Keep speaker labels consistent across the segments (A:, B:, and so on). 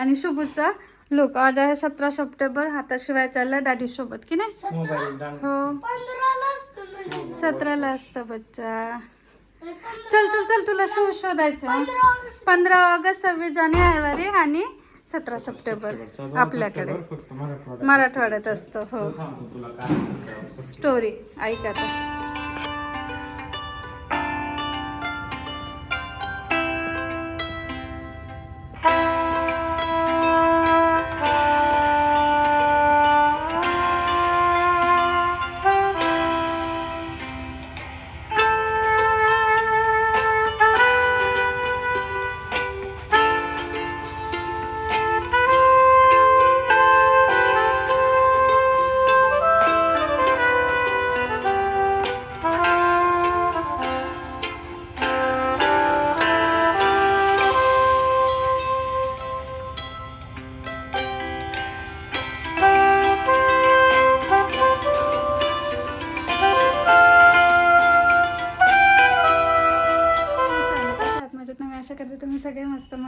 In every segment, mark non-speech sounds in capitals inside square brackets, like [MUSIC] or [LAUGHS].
A: आणि शुभूचा लोक आज आहे सतरा सप्टेंबर. आता शिवाय चालला दादी सोबत की नाही? हो.
B: म्हणजे.
A: सतराला असतं बच्चा. चल चल चल तुला शो शोधायचं.
B: पंधरा
A: पंधरा ऑगस्ट सव्वीस जानेवारी आणि सतरा सप्टेंबर आपल्याकडे.
C: फक्त मराठवाडा
A: मराठवाड्यात असतं हो.
C: सांगतो तुला काय
A: स्टोरी ऐक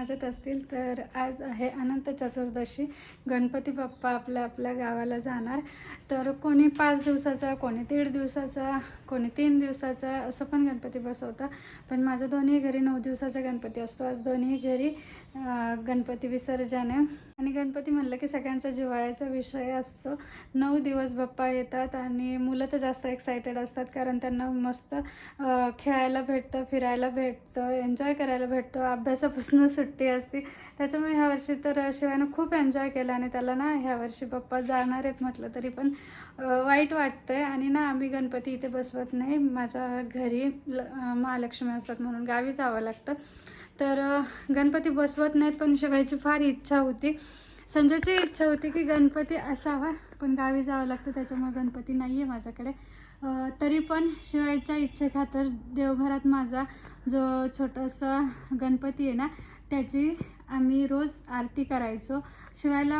A: समाजात असतील तर आज आहे अनंत चतुर्दशी. गणपती बाप्पा आपल्या आपल्या गावाला जाणार. तर कोणी पाच दिवसाचा कोणी दीड दिवसाचा कोणी तीन दिवसाचा असं पण गणपती बसवता. पण माझ्या दोन्ही घरी नऊ दिवसाचा गणपती असतो. आज दोन्ही घरी गणपती विसर्जन आहे. आणि गणपती म्हणलं की सगळ्यांचा जिवाळ्याचा विषय असतो. नऊ दिवस बाप्पा येतात आणि मुलं तर जास्त एक्सायटेड असतात कारण त्यांना मस्त खेळायला भेटतं फिरायला भेटतं एन्जॉय करायला भेटतं. अभ्यासापासून [LAUGHS] सुट्टी असते. त्याच्यामुळे ह्या वर्षी तर शिवायनं खूप एन्जॉय केलं आणि त्याला ना ह्या वर्षी जाणार आहेत म्हटलं तरी पण वाईट वाटतंय. आणि ना आम्ही गणपती इथे बसवत नाही. माझ्या घरी ल महालक्ष्मी असतात म्हणून गावी जावं लागतं. तर गणपती बसवत नाहीत पण शिवायची फार इच्छा होती. संजयची इच्छा होती की गणपती असावा पण गावी जावं लागतं त्याच्यामुळे गणपती नाही आहे माझ्याकडे. तरी पण शिवायच्या इच्छेखातर देवघरात माझा जो छोटासा गणपती आहे ना त्याची आम्ही रोज आरती करायचो. शिवायला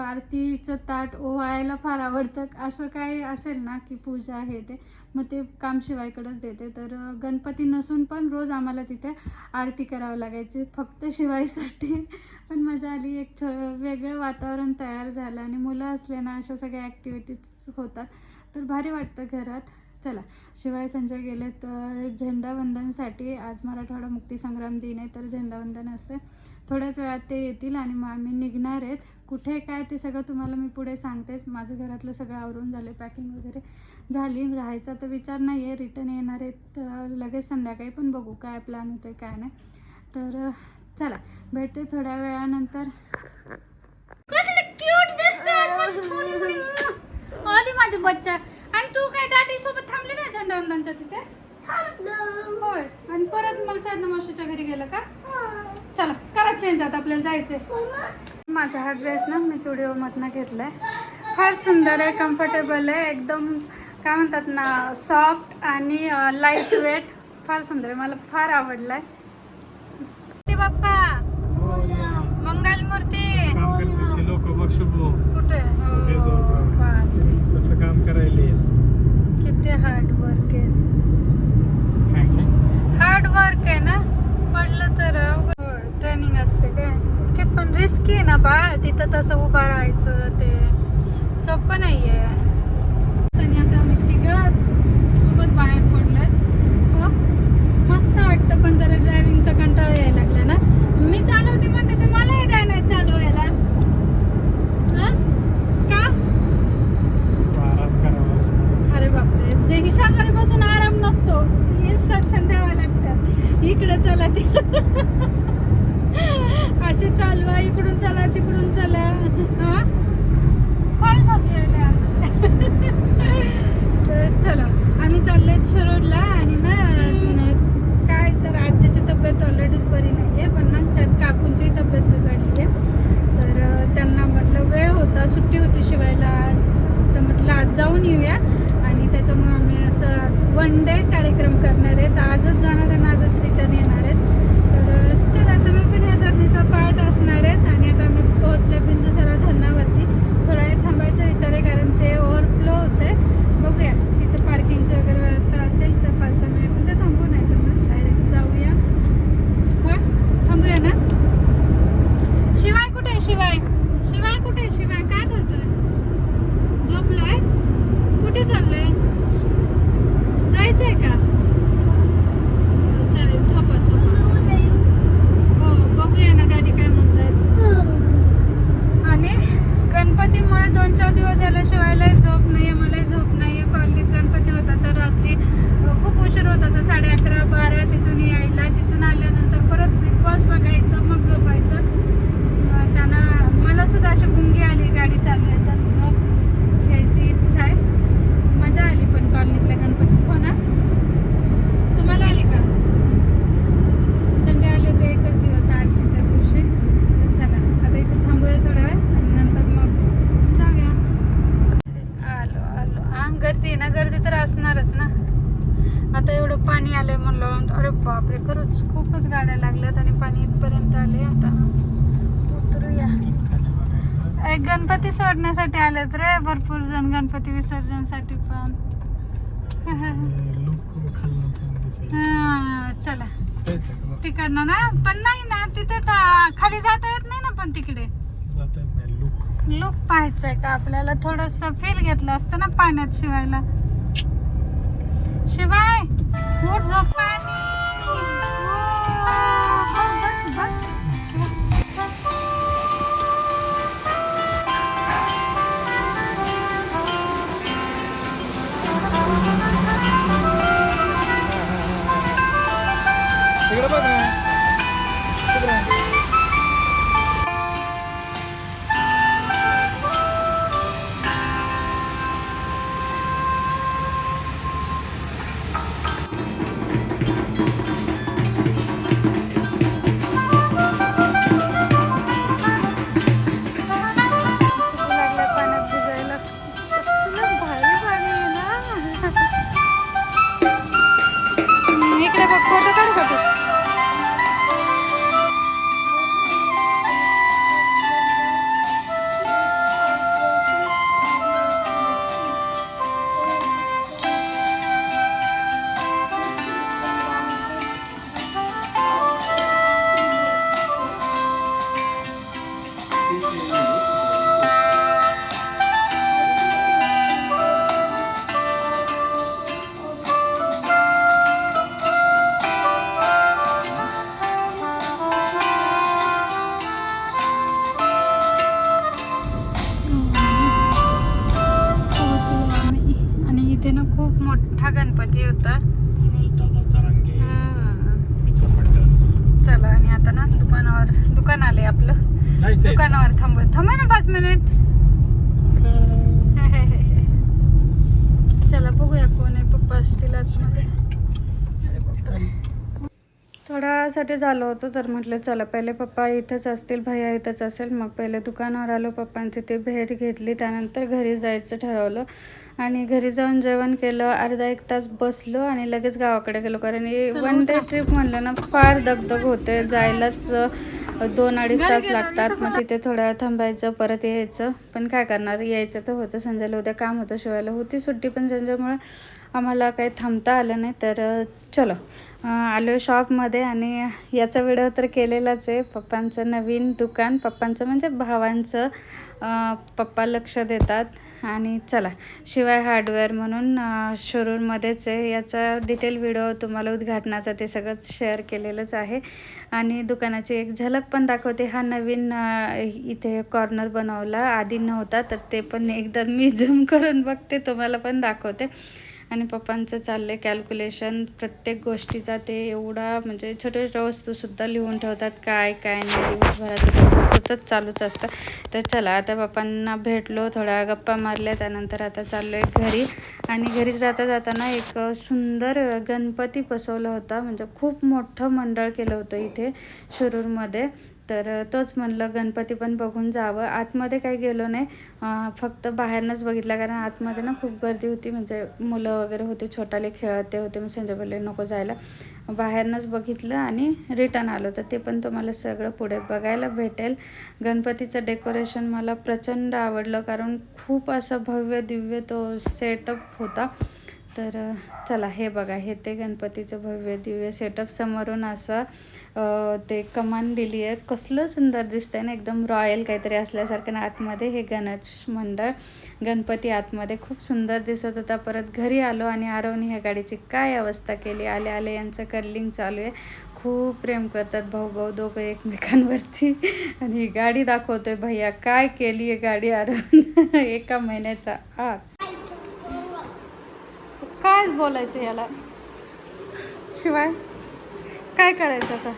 A: आरतीचं ताट ओवाळायला फार आवडतं. असं काय असेल ना की पूजा हे ते मग ते काम शिवायकडंच देते. तर गणपती नसून पण रोज आम्हाला तिथे आरती करावं लागायची. फक्त शिवायसाठी. [LAUGHS] पण मजा आली. एक छ वेगळं वातावरण तयार झालं आणि मुलं असले ना अशा सगळ्या ॲक्टिव्हिटीज होतात. तर भारी वाटतं घरात. चला शिवाय संजय गेले तर झेंडावंदनसाठी आज मराठवाडा मुक्तीसंग्राम दिन आहे तर झेंडावंदन असते थोड्याच वेळात ते येतील आणि मग आम्ही निघणार आहेत. कुठे काय ते सगळं तुम्हाला मी पुढे सांगतेच. माझं घरातलं सगळं आवरून झालं पॅकिंग वगैरे झाली. राहायचा तर विचार नाही आहे रिटर्न येणार आहेत तर लगेच संध्याकाळी पण बघू काय प्लॅन होतो आहे काय नाही. तर चला भेटते थोड्या वेळानंतर. क्यूट आली माझी बच्चा. आणि तू काय दाटी सोबत थांबले ना झेंडावंदनच्या तिथे? होय. आणि परत मग साधना मावशीच्या घरी गेलं का?
B: हा.
A: चला करा चेंज आता आपल्याला जायचंय.
B: मम्मा,
A: माझा हा ड्रेस ना मी स्टुडिओमधनं घेतलाय. फार सुंदर आहे कम्फर्टेबल आहे एकदम काय म्हणतात ना सॉफ्ट आणि लाइट वेट फार सुंदर आहे मला फार आवडलाय. ते बाप्पा मंगल मूर्ती
C: काम करते ते लोक बघ शुभो
A: कुठे?
C: कुठे
A: हो.
C: कसं काम करायले.
A: किती हार्ड वर्क आहे.
C: काय काय?
A: हार्ड वर्क आहे ना? पडलं तर ट्रेनिंग असते काय? ते पण रिस्की आहे ना बाळ? तिथं तसं उभा राहायचं ते सोपं नाही आहे सनी असं आम्ही तिघं सोबत बाहेर पडलोय. हो मस्त वाटतं पण जरा ड्रायव्हिंगचा कंटाळा यायला लागला ना. मी चालवते म्हणते ते मलाही काय नाही चालवायला हा? का
C: आराम करावा असं.
A: अरे बापरे जे ही शेजारी बसून आराम नसतो इन्स्ट्रक्शन द्यावं लागतात इकडं चला तिकडं. अशी चालवा इकडून चला तिकडून चला. हा? फारच असलेले आज. चलो आम्ही चाललोय शिरोडला आणि ना काय तर आजीची तब्येत ऑलरेडीच बरी नाही आहे पण ना त्यात काकूंची तब्येत बिघडली आहे तर त्यांना म्हटलं वेळ होता सुट्टी होती शिवायला आज. तर म्हटलं आज जाऊन येऊया. वन डे कार्यक्रम करणार आहेत. आजच जाणार आणि आजच रिटर्न येणार आहेत. तर चला तुम्ही पण या जर्नीचा पार्ट असणार आहेत आणि आता आम्ही पोहोचले बिंदुसरा धरणावरती. थोडा वेळ थांबायचा विचार आहे कारण ते ओव्हरफ्लो होत आहे बघूया तिथे पार्किंगची वगैरे व्यवस्था असेल तर पाच सहा मिनिट तिथे थांबू नाही तर मग डायरेक्ट जाऊया. हां थांबूया ना? शिवाय कुठे आहे शिवाय? शिवाय कुठे आहे शिवाय? काय करतोय? झोपलाय? कुठे चाललंय? जायचं आहे का? चालेल झोपा झोपा हो बघूया ना डॅडी काय म्हणतात आणि गणपतीमुळे दोन चार दिवस झाला शिवायलाही झोप आहे मलाही झोप नाही आहे कॉलनीत गणपती होता तर रात्री खूप उशीर होता तर साडे अकरा बारा तिथून यायला. तिथून आल्यानंतर परत बिग बॉस बघायचं मग झोपायचं. त्यांना मलासुद्धा अशी गुंगी आली गाडी चालू आहे तर मजा आली पण कॉलनीतल्या गणपतीत हो ना? तुम्हाला आली का? संजय आले होते एकच दिवस आरतीच्या दिवशी. तर चला आता इथे थांबूया थोडा वेळ आणि नंतर मग जाऊया. आलो आलो. हा गर्दी आहे ना? गर्दी तर असणारच ना? आता एवढं पाणी आलंय म्हणलं अरे बापरे खरंच खूपच गाड्या लागल्यात आणि पाणी इथपर्यंत आले आता. उतरूया. एक गणपती सोडण्यासाठी आलेत रे भरपूर जण गणपती पण.
C: छान दिसेल
A: हा, चला. तिकडनं ना पण नाही ना तिथे खाली जाता येत नाही ना पण तिकडे.
C: जाता येत नाही लुक
A: लुक पाहायचंय का आपल्याला? थोडस फील घेतलं असतं ना पाण्यात शिवायला. शिवाय उठ झोप. पाणी.
C: तिकडे बघ
A: पोहोचलो थोड्यासाठी झालं होतं तर म्हटलं चला पहिले पप्पा इथंच असतील भैया इथंच असेल. मग पहिले दुकानावर आलो पप्पांची ते भेट घेतली त्यानंतर घरी जायचं ठरवलं. आणि घरी जाऊन जेवण केलं अर्धा एक तास बसलो आणि लगेच गावाकडे गेलो. कारण वन डे ट्रिप म्हणलं ना फार दगदग होते. जायलाच दोन अडीच तास लागतात. मग तिथे वेळ थांबायचं परत यायचं. पण काय करणार यायचं तर होतं. संजयला उद्या काम होतं शिवायला होती सुट्टी पण संजयमुळे आम्हाला काही थांबता आलं नाही. तर चलो. आलो शॉपमध्ये आणि याचा व्हिडिओ तर केलेलाच आहे. पप्पांचं नवीन दुकान. पप्पांचं म्हणजे भावांचं. पप्पा लक्ष देतात. आणि चला शिवाय हार्डवेअर म्हणून शोरूममध्येच आहे. याचा डिटेल व्हिडिओ तुम्हाला उद्घाटनाचा ते सगळं शेअर केलेलंच आहे. आणि दुकानाची एक झलक पण दाखवते. हा नवीन इथे कॉर्नर बनवला. आधी नव्हता तर ते पण एकदा मी झूम करून बघते तुम्हाला पण दाखवते. आणि पप्पांचं चाललं आहे कॅल्क्युलेशन प्रत्येक गोष्टीचा ते एवढा म्हणजे छोट्या छोट्या वस्तूसुद्धा लिहून ठेवतात. काय काय नाही दिवसभरात सतत चालूच असतं. तर चला आता पप्पांना भेटलो थोड्या गप्पा मारल्या त्यानंतर आता चाललो आहे घरी. आणि घरी जाता जाताना एक सुंदर गणपती बसवला होता. म्हणजे खूप मोठं मंडळ केलं होतं इथे शिरूरमध्ये तर तोच म्हणलं गणपती पण बघून जावं. आतमध्ये काही गेलो नाही. फक्त बाहेरनंच बघितलं कारण आतमध्ये ना खूप गर्दी होती. म्हणजे मुलं वगैरे होते छोटाले खेळते होते. मी संजय बोलले नको जायला. बाहेरनंच बघितलं आणि रिटर्न आलो. तर ते पण तुम्हाला सगळं पुढे बघायला भेटेल. गणपतीचं डेकोरेशन मला प्रचंड आवडलं कारण खूप असं भव्य दिव्य तो सेटअप होता. तर चला हे बघा हे ते गणपतीचं भव्य दिव्य सेटअप समोरून असं ते कमान दिली आहे. कसलं सुंदर दिसतंय ना एकदम रॉयल काहीतरी असल्यासारखं ना आतमध्ये हे गणेश मंडळ गणपती आतमध्ये खूप सुंदर दिसत होता. परत घरी आलो आणि आरवणी ह्या गाडीची काय अवस्था केली? आले आले यांचं कर्लिंग चालू आहे. खूप प्रेम करतात भाऊ भाऊ दोघं एकमेकांवरती. आणि ही गाडी दाखवतोय भैया काय केली आहे गाडी आरवून [LAUGHS] एका महिन्याचा आत. कायच बोलायचं याला? शिवाय काय करायचं आता?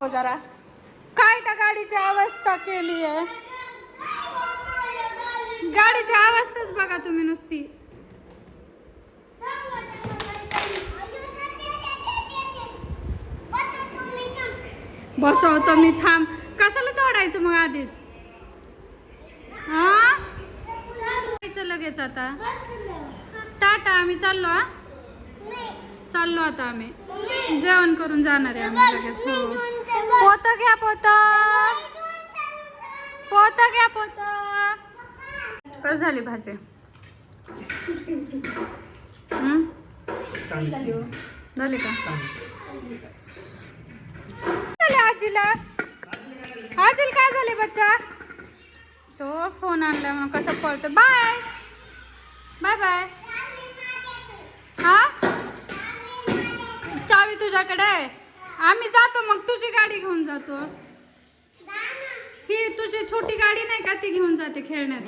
A: हो जरा. काय त्या गाडीची अवस्था केली आहे? गाडीची अवस्थाच बघा तुम्ही नुसती. बसवतो मी थांब. कशाला तोडायचं मग आधीच? हा? लगेच आता. टाटा आम्ही चाललो हा? चाललो आता आम्ही. जेवण करून जाणार आहे आम्ही लगेच हो. पोत घ्या पोत. पोत घ्या पोत. कस झाली भाजी? झाली का? आजीला. आजीला काय झाले बच्चा? तो फोन आणला म्हणून कसं पळतो. बाय बाय बाय हा? चावी तुझ्याकडे आहे. आम्ही जातो मग तुझी गाडी घेऊन जातो. ही तुझी छोटी गाडी नाही का ती घेऊन जाते खेळण्यात?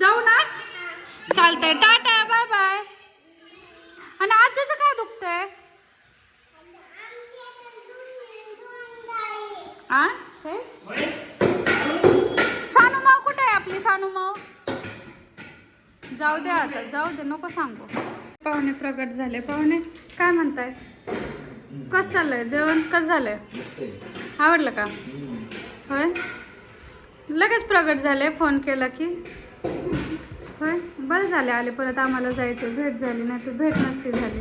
A: जाऊ ना. चालतंय. टाटा बाय बाय आणि आजीचं काय दुखतंय? आ? सानू माव कुठे आहे आपली सानू माव जाऊ दे आता जाऊ दे नको सांगू. पाहुणे प्रगट झाले. पाहुणे काय म्हणताय? कसं चाललंय? जेवण कसं झालंय? आवडलं का? होय? लगेच प्रगट झाले फोन केला की. होय? बरं झाले आले परत आम्हाला जायचं भेट झाली नाही तर भेट नसती झाली.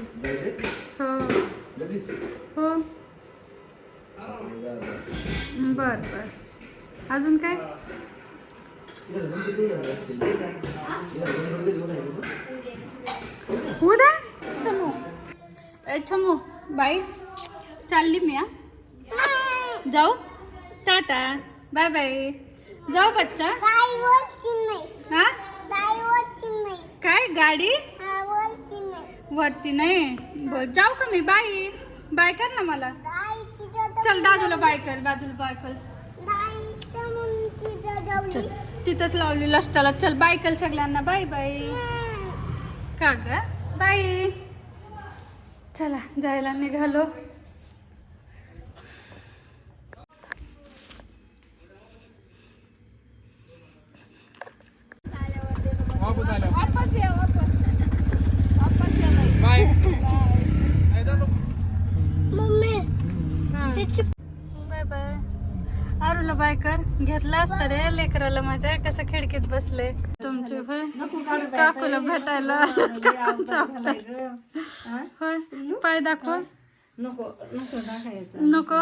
A: हो. हो. बर बर. अजून काय? उद्या चमू ए चमू बाई चालली मी हा जाऊ टाटा बाय बाय जाऊ बच्चा हा काय गाडी वरती नाही जाऊ का मी बाय बाय कर ना मला चल दादूला बाय कर बाजूला बाय कर चल तिथंच लावली लष्टाला चल बाय कल सगळ्यांना. बाय बाय का ग? बाय चला जायला निघालो
C: वापस आल्या बाय काय जातो?
A: बाय बाय आरूला बाय घेतला असतं रे लेकराला माझ्या. कसं खिडकीत बसले? तुमची होय? काकूला भेटायला काकूंचा. होय? पाय दाखव.
D: नको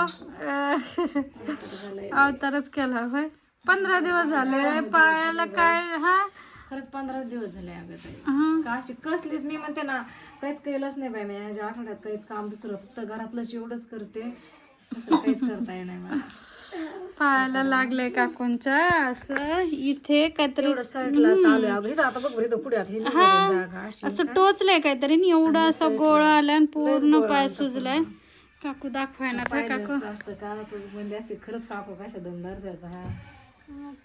A: अवतारच केला होय. पंधरा दिवस झाले. पायाला काय हा?
D: खरंच पंधरा दिवस झाले अगं. का अशी कसलीच मी म्हणते ना काहीच केलंच नाही बाई मी. याच्या आठवड्यात काहीच काम दुसरं. फक्त घरातलंच एवढंच करते दुसरं काहीच करता येणार नाही मला.
A: पायाला लागलंय काकूंच्या असं इथे काहीतरी
D: हे.
A: असं टोचलंय काहीतरी आणि एवढा असा गोळा आलाय आणि पूर्ण पाय सुजलाय. काकू दाखवाय ना ते काकू
D: खरंच काकू कशा दमदार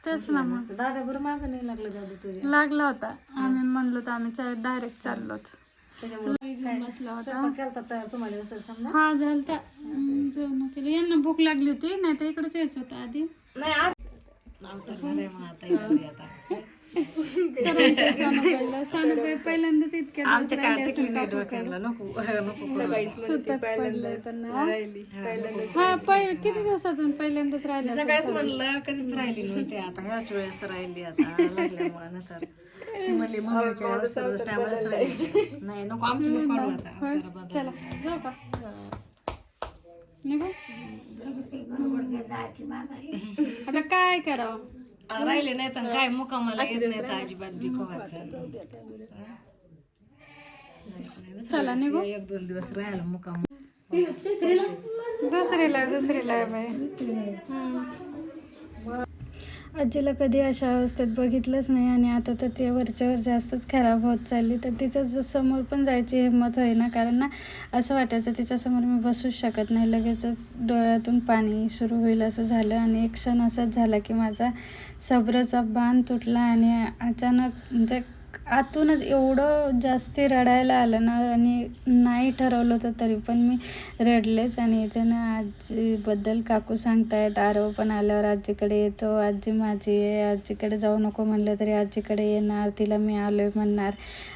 A: तेच ना मग.
D: दादा बरं मागं नाही लागलं दादू तुझ्या.
A: लागला होता. आम्ही म्हणलो तर आम्ही डायरेक्ट
D: त्याच्यामुळे
A: बसला होता. हा झालता. जेवण केलं. यांना भूक लागली होती नाही तर इकडेच यायचं होतं आधी.
D: नाही [LAUGHS]
A: सानूबाई पहिल्यांदाच इतक्या दिवस
D: आमच्या काय
A: राहिल्या
D: टिकली
A: असेल
D: नाही
A: काकूकडे.
D: डोक्याला नको. [LAUGHS] नको
A: सुतक पडलंय त्यांना. हा. पहिले किती दिवसातून पहिल्यांदाच राहिले असेल
D: सगळ्याच म्हणलं कधीच राहिली नव्हती आता. ह्याच वेळेस राहिली आता लागल्यामुळे नंतर. ती म्हणली मम्मीच्या टायमालाच राहिली नाही नको आमची नको काढू आता. अवतार बदल.
A: चला जाऊ का? निघू? आता काय करावं?
D: राहिले नाही तर काय मुकामाला येत नाही तर अजिबात बी कवाचं.
A: चला निघू.
D: एक दोन दिवस राहिला मुकाम
A: दुसरीला दुसरीला बाई. आजीला कधी अशा अवस्थेत बघितलंच नाही आणि आता तर ते वरच्यावर जास्तच खराब होत चालली. तर तिच्या ज- समोर पण जायची हिंमत होईना. कारण ना असं वाटायचं तिच्यासमोर मी बसूच शकत नाही. लगेचच डोळ्यातून पाणी सुरू होईल असं झालं. आणि एक क्षण असाच झाला की माझा सब्रचा बांध तुटला आणि अचानक म्हणजे आतूनच एवढं जास्ती रडायला आलं ना आणि नाही ठरवलं होतं तरी पण मी रडलेच आणि इथे ना आजीबद्दल काकू सांगतायत आरव पण आल्यावर आजीकडे येतो आजी माझी आहे आजीकडे जाऊ नको म्हणलं तरी आजीकडे येणार तिला मी आलो आहे म्हणणार.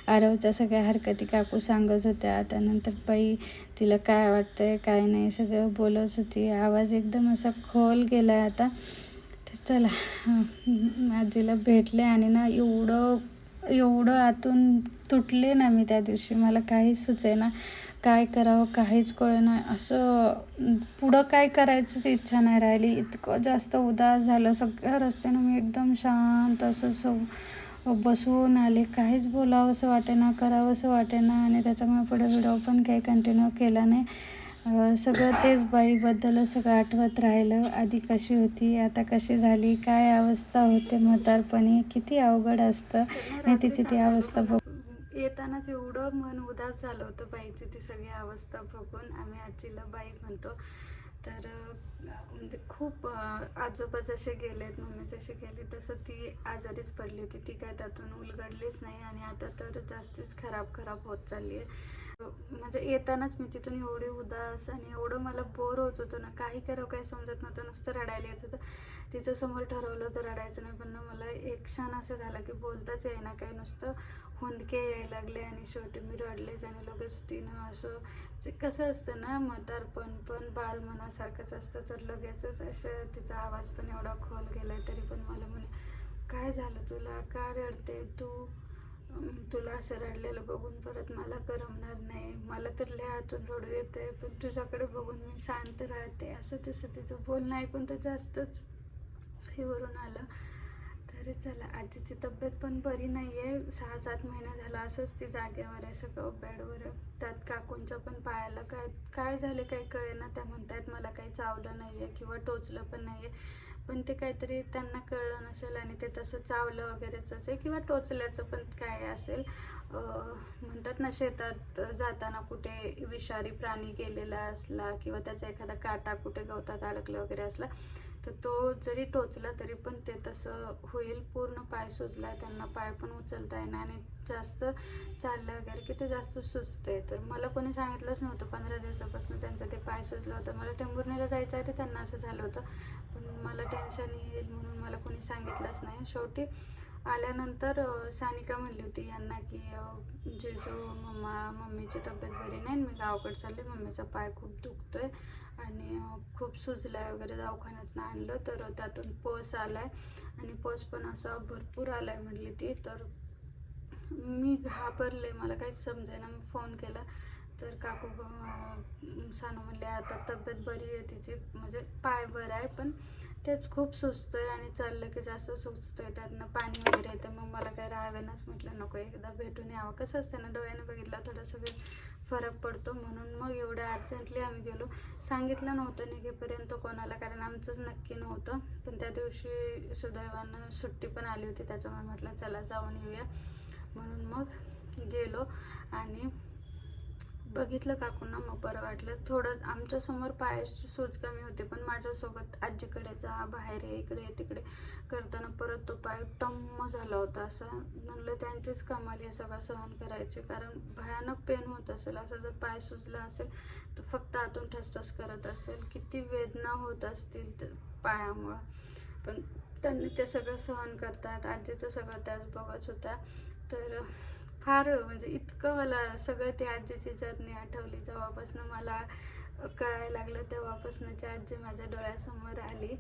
A: आरवच्या सगळ्या हरकती काकू सांगत होत्या. त्यानंतर बाई तिला काय वाटतंय काय नाही सगळं बोलत होती. आवाज एकदम असा खोल गेला आहे आता. तर चला आजीला भेटले आणि ना एवढं एवढं आतून तुटले ना मी त्या दिवशी. मला काहीच सुचेना काय करावं काहीच कळेना असं पुढं काय करायचीच इच्छा नाही राहिली. इतकं जास्त उदास झालं. सगळ्या रस्त्यानं मी एकदम शांत असं सो बसून आले. काहीच बोलावंसं वाटेना करावंसं वाटेना. आणि त्याच्यामुळे पुढे व्हिडिओ पण काही कंटिन्यू केला नाही. सगळं तेच बाईबद्दलच सगळं आठवत राहिलं. आधी कशी होती आता कशी झाली काय अवस्था होते म्हातारपणी किती अवघड असतं. आणि तिची ती अवस्था बघ येतानाच एवढं मन उदास झालं होतं बाईची ती सगळी अवस्था बघून. आम्ही आजीला बाई म्हणतो तर म्हणजे खूप आजोबा जसे गेलेत मम्मी जशी गेले तसं ती आजारीच पडली होती. ती काय त्यातून उलगडलीच नाही आणि आता तर जास्तीच खराब खराब होत चालली आहे म्हणजे येतानाच मी तिथून एवढी उदास आणि एवढं मला बोर होत होतं ना काही करावं काही समजत नव्हतं नुसतं रडायला यायचं तर तिच्यासमोर समोर ठरवलं तर रडायचं नाही. पण मला एक क्षण असं झालं की बोलताच येईना काही नुसतं हुंदके यायला लागले आणि शेवटी मी रडलेच आणि लगेच तिनं असं जे कसं असतं ना मतारपण पण बाल मनासारखंच असतं. तर लगेचच असं तिचा आवाज पण एवढा खोल गेलाय तरी पण मला म्हणे काय झालं तुला? का रडते तू? तुला असं रडलेलं बघून परत मला करमणार नाही. मला तर लय हातून रडू येते पण तुझ्याकडे बघून मी शांत राहते. असं तसं तिचं बोलणं ऐकून तर जास्तच हे वरून आलं. तरी चला आजीची तब्येत पण बरी नाही आहे सहा सात महिने झाला असंच ती जागेवर आहे सगळं बेडवर त्यात काकूंच्या पण पायाला काय काय झाले काही कळेना. त्या म्हणतायत मला काही चावलं नाही आहे किंवा टोचलं पण नाही आहे पण ते काहीतरी त्यांना कळलं नसेल आणि ते तसं चावलं वगैरेच आहे किंवा टोचल्याचं पण काय असेल. म्हणतात ना शेतात जाताना कुठे विषारी प्राणी गेलेला असला किंवा त्याचा एखादा काटा कुठे गवतात अडकला वगैरे असला तर तो जरी टोचला तरी पण ते तसं होईल. पूर्ण पाय सुजला त्यांना पाय पण उचलता येणार आणि जास्त चाललं वगैरे की ते जास्त सुचते तर मला कोणी सांगितलंच नव्हतं पंधरा दिवसापासून त्यांचं ते पाय सुजलं होतं. मला टेंभुर्णीला जायचं आहे ते त्यांना असं झालं होतं. पण मला टेन्शन येईल म्हणून मला कोणी सांगितलंच नाही. शेवटी आल्यानंतर सानिका म्हणली होती यांना की अं, मम्मा मम्मीची तब्येत बरी नाही मी गावाकडे चालले मम्मीचा पाय खूप दुखतो आहे आणि खूप सुजलाय वगैरे दवाखान्यातनं आणलं तर त्यातून पस आला आहे आणि पस पण असा भरपूर आला आहे म्हटली ती. तर मी घाबरले मला काहीच समजेना मी फोन केला. तर काकू सानू म्हणले आता तब्येत बरी आहे तिची म्हणजे पाय बरं आहे पण तेच खूप सुचतोय आणि चाललं की जास्त सुचतोय. त्यातनं पाणी वगैरे येतं. मग मला काही राहावेनाच म्हटलं नको एकदा भेटून यावं. कसं असतं ना डोळ्याने बघितलं थोडंसं वेळ फरक पडतो. म्हणून मग एवढ्या अर्जंटली आम्ही गेलो. सांगितलं नव्हतं निघेपर्यंत कोणाला कारण आमचंच नक्की नव्हतं. पण त्या दिवशी सुदैवानं सुट्टी पण आली होती. त्याच्यामुळे म्हटलं चला जाऊन येऊया. म्हणून मग गेलो आणि बघितलं काकूंना मग बरं वाटलं. थोडं आमच्यासमोर पायाची सूज कमी होते पण माझ्यासोबत आजीकडे जा बाहेर ये इकडे तिकडे करताना परत तो पाय टम्म झाला होता. असा म्हणलं त्यांचीच कमाल हे सगळं सहन करायचे कारण भयानक पेन होत असेल. असं जर पाय सुजला असेल तर फक्त आतून ठसठस करत असेल. किती वेदना होत असतील तर पायामुळं. पण त्यांनी ते सगळं सहन करतात आजीचं सगळं त्याच बघत होत्या. तर फार म्हणजे इतकं मला सगळं ती आजीची जर्नी आठवली. जेव्हापासनं मला कळायला लागलं तेव्हापासूनची आजी माझ्या डोळ्यासमोर आली.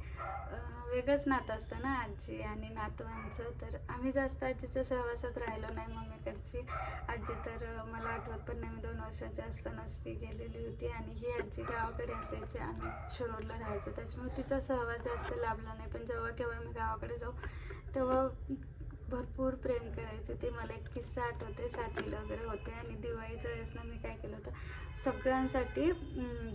A: वेगळंच नातं असतं ना आजी आणि नातवांचं. तर आम्ही जास्त आजीच्या सहवासात राहिलो नाही मम्मीकडची. आजी तर मला आठवत पण नाही. मी दोन वर्षाची असतानाच ती गेलेली होती आणि ही आजी गावाकडे असायची. आम्ही शिरोडला राहायचो. त्याच्यामुळे तिचा सहवास जास्त लाभला नाही. पण जेव्हा केव्हा मी गावाकडे जाऊ तेव्हा भरपूर प्रेम करायचे. ते मला एक किस्सा आठवते सातवीला वगैरे होते आणि दिवाळीच्या वेळेस ना मी काय केलं होतं सगळ्यांसाठी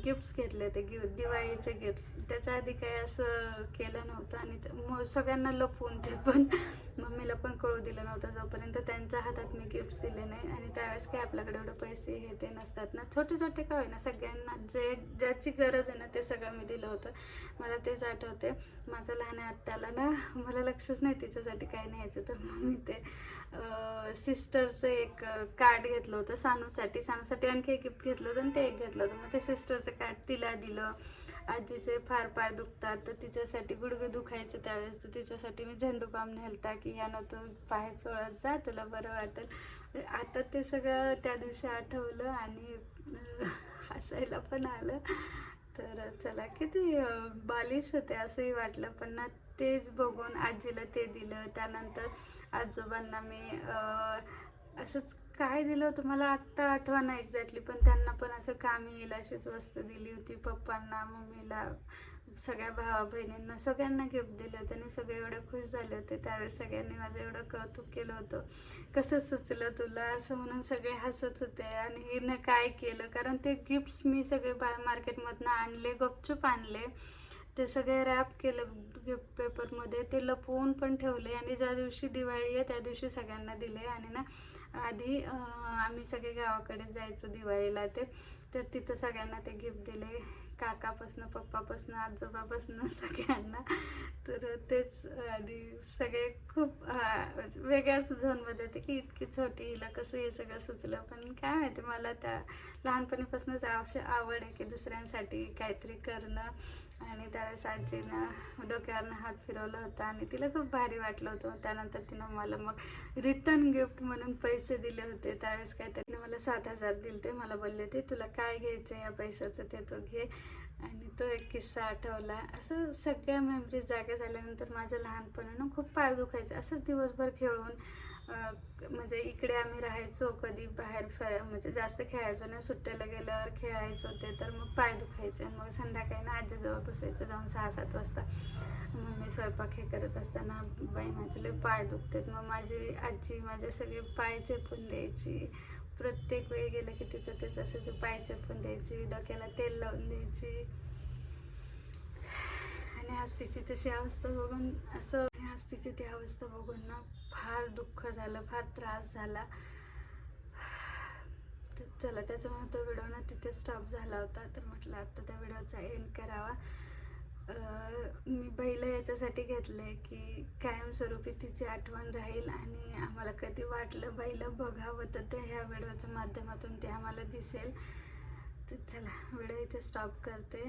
A: गिफ्ट्स घेतले होते गि दिवाळीचे गिफ्ट्स त्याच्या आधी काही असं केलं नव्हतं आणि मग सगळ्यांना लपवून ते पण मम्मीला पण कळू दिलं नव्हतं जोपर्यंत त्यांच्या हातात मी गिफ्ट्स दिले नाही. आणि त्यावेळेस काय आपल्याकडे एवढं पैसे हे ते नसतात ना. छोटे छोटे काय होईना सगळ्यांना जे ज्याची गरज आहे ना ते सगळं मी दिलं होतं. मला तेच आठवते. माझ्या लहान आत्याला ना मला लक्षच नाही तिच्यासाठी काय न्यायचं. तर मग मी ते सिस्टरचं एक कार्ड घेतलं होतं सानूसाठी. सानूसाठी आणखी एक गिफ्ट घेतलं होतं आणि ते एक घेतलं होतं. मग ते सिस्टरचं कार्ड तिला दिलं. आजीचे फार पाय दुखतात तर तिच्यासाठी गुडघे दुखायचे त्यावेळेस तर तिच्यासाठी मी झेंडू पाम नेलता की यानं तू पाय चोळत जा तुला बरं वाटेल. आता ते सगळं त्या दिवशी आठवलं आणि हसायला पण आलं. तर चला किती बालिश होते असंही वाटलं पण ना तेच बघून आजीला ते दिलं. त्यानंतर आजोबांना मी असंच काय दिलं होतं मला आत्ता आठवा नाही एक्झॅक्टली पण त्यांना पण असं कामी येईल अशीच वस्तू दिली होती पप्पांना मम्मीला सगळ्या भावा बहिणींना सगळ्यांना गिफ्ट दिले होते आणि सगळे एवढे खुश झाले होते. त्यावेळेस सगळ्यांनी माझं एवढं कौतुक केलं होतं. कसं सुचलं तुला? असं म्हणून सगळे हसत होते आणि हिनं काय केलं? कारण ते गिफ्ट्स मी सगळे बा मार्केटमधनं आणले गपचूप आणले. ते सगळे रॅप केलं गिफ्ट पेपरमध्ये ते लपवून पण ठेवले आणि ज्या दिवशी दिवाळी आहे त्या दिवशी सगळ्यांना दिले आणि ना आधी आम्ही सगळे गावाकडे जायचो दिवाळीला ते. तर तिथं सगळ्यांना ते गिफ्ट दिले. काकापासनं पप्पापासनं आजोबापासनं [LAUGHS] सगळ्यांना. तर तेच आणि सगळे खूप वेगळ्याच झोनमध्ये होते की इतकी छोटी हिला कसं हे सगळं सुचलं. पण काय माहिती मला त्या लहानपणीपासूनच अशी आवड आहे की दुसऱ्यांसाठी काहीतरी करणं. आणि त्यावेळेस आजीनं डोक्यावरनं हात फिरवला होता आणि तिला खूप भारी वाटलं होतं. त्यानंतर तिनं मला मग रिटर्न गिफ्ट म्हणून पैसे दिले होते. त्यावेळेस काय तिनं मला सात हजार दिले ते मला बोलले होते तुला काय घ्यायचं या पैशाचं ते तो घे. आणि तो एक किस्सा आठवला. असं सगळ्या मेमरीज जागे झाल्यानंतर माझ्या लहानपणानं खूप पाय दुखायचं असंच दिवसभर खेळून म्हणजे इकडे आम्ही राहायचो कधी बाहेर फिर म्हणजे जास्त खेळायचो नाही. सुट्ट्याला गेल्यावर खेळायचो ते तर मग पाय दुखायचे मग संध्याकाळी ना आजीजवळ बसायचं जाऊन सहा सात वाजता. मग मी स्वयंपाक हे करत असताना बाई माझे लय पाय दुखतात. मग माझी आजी माझे सगळे पाय चेपून द्यायची. प्रत्येक वेळी गेलं की तिचं तिचं असायचं पाय चेपून द्यायची डोक्याला तेल लावून द्यायची. आणि हस्तीची तशी अवस्था बघून असं आणि हस्तीची ती अवस्था बघून ना फार दुःख झालं फार त्रास झाला. तर चला त्याच्यामुळे तो व्हिडिओ ना तिथे स्टॉप झाला होता. तर म्हटलं आता त्या व्हिडिओचा एंड करावा. मी बैल याच्यासाठी घेतले की कायमस्वरूपी तिची आठवण राहील आणि आम्हाला कधी वाटलं बैल बघावं तर ते ह्या व्हिडिओच्या माध्यमातून ते आम्हाला दिसेल. तर चला व्हिडिओ इथे स्टॉप करते.